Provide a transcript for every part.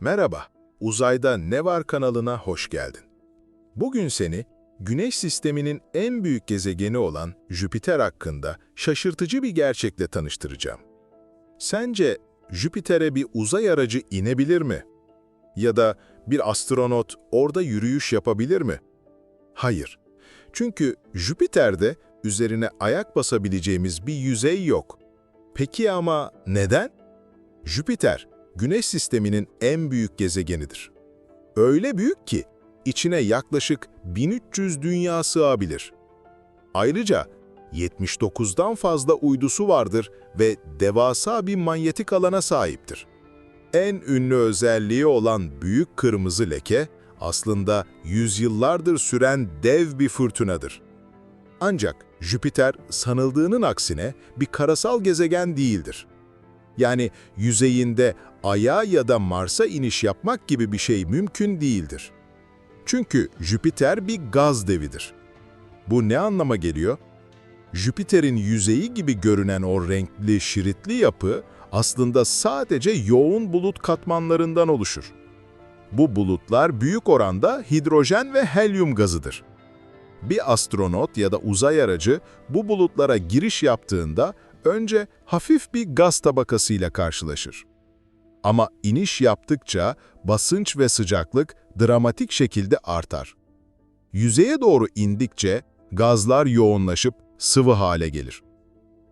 Merhaba, Uzayda Ne Var kanalına hoş geldin. Bugün seni Güneş sisteminin en büyük gezegeni olan Jüpiter hakkında şaşırtıcı bir gerçekle tanıştıracağım. Sence Jüpiter'e bir uzay aracı inebilir mi? Ya da bir astronot orada yürüyüş yapabilir mi? Hayır. Çünkü Jüpiter'de üzerine ayak basabileceğimiz bir yüzey yok. Peki ama neden? Jüpiter, Güneş sisteminin en büyük gezegenidir. Öyle büyük ki içine yaklaşık 1300 dünya sığabilir. Ayrıca 79'dan fazla uydusu vardır ve devasa bir manyetik alana sahiptir. En ünlü özelliği olan büyük kırmızı leke aslında yüzyıllardır süren dev bir fırtınadır. Ancak Jüpiter sanıldığının aksine bir karasal gezegen değildir. Yani yüzeyinde Ay'a ya da Mars'a iniş yapmak gibi bir şey mümkün değildir. Çünkü Jüpiter bir gaz devidir. Bu ne anlama geliyor? Jüpiter'in yüzeyi gibi görünen o renkli, şiritli yapı aslında sadece yoğun bulut katmanlarından oluşur. Bu bulutlar büyük oranda hidrojen ve helyum gazıdır. Bir astronot ya da uzay aracı bu bulutlara giriş yaptığında önce hafif bir gaz tabakasıyla karşılaşır. Ama iniş yaptıkça basınç ve sıcaklık dramatik şekilde artar. Yüzeye doğru indikçe gazlar yoğunlaşıp sıvı hale gelir.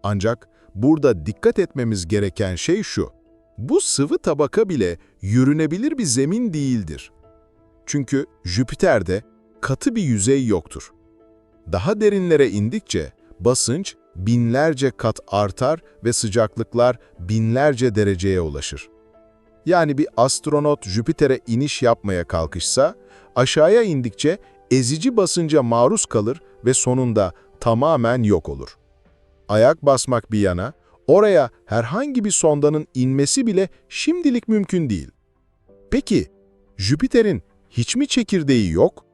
Ancak burada dikkat etmemiz gereken şey şu. Bu sıvı tabaka bile yürünebilir bir zemin değildir. Çünkü Jüpiter'de katı bir yüzey yoktur. Daha derinlere indikçe basınç binlerce kat artar ve sıcaklıklar binlerce dereceye ulaşır. Yani bir astronot Jüpiter'e iniş yapmaya kalkışsa, aşağıya indikçe ezici basınca maruz kalır ve sonunda tamamen yok olur. Ayak basmak bir yana, oraya herhangi bir sondanın inmesi bile şimdilik mümkün değil. Peki, Jüpiter'in hiç mi çekirdeği yok?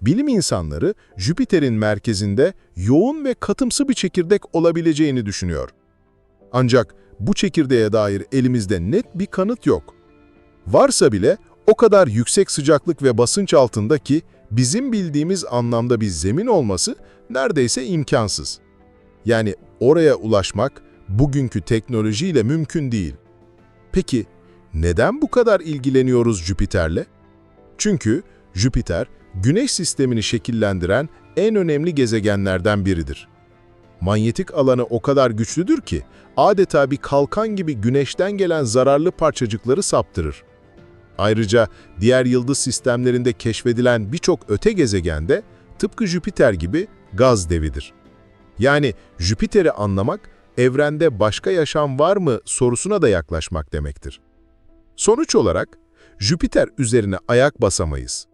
Bilim insanları Jüpiter'in merkezinde yoğun ve katımsı bir çekirdek olabileceğini düşünüyor. Ancak bu çekirdeğe dair elimizde net bir kanıt yok. Varsa bile o kadar yüksek sıcaklık ve basınç altında ki bizim bildiğimiz anlamda bir zemin olması neredeyse imkansız. Yani oraya ulaşmak bugünkü teknolojiyle mümkün değil. Peki neden bu kadar ilgileniyoruz Jüpiter'le? Çünkü Jüpiter, Güneş sistemini şekillendiren en önemli gezegenlerden biridir. Manyetik alanı o kadar güçlüdür ki, adeta bir kalkan gibi Güneş'ten gelen zararlı parçacıkları saptırır. Ayrıca diğer yıldız sistemlerinde keşfedilen birçok öte gezegende tıpkı Jüpiter gibi gaz devidir. Yani Jüpiter'i anlamak, evrende başka yaşam var mı sorusuna da yaklaşmak demektir. Sonuç olarak, Jüpiter üzerine ayak basamayız.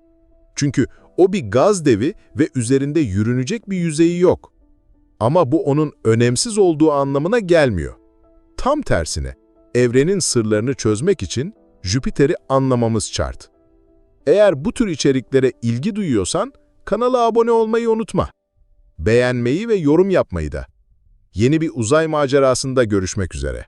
Çünkü o bir gaz devi ve üzerinde yürünecek bir yüzeyi yok. Ama bu onun önemsiz olduğu anlamına gelmiyor. Tam tersine, evrenin sırlarını çözmek için Jüpiter'i anlamamız şart. Eğer bu tür içeriklere ilgi duyuyorsan, kanala abone olmayı unutma. Beğenmeyi ve yorum yapmayı da. Yeni bir uzay macerasında görüşmek üzere.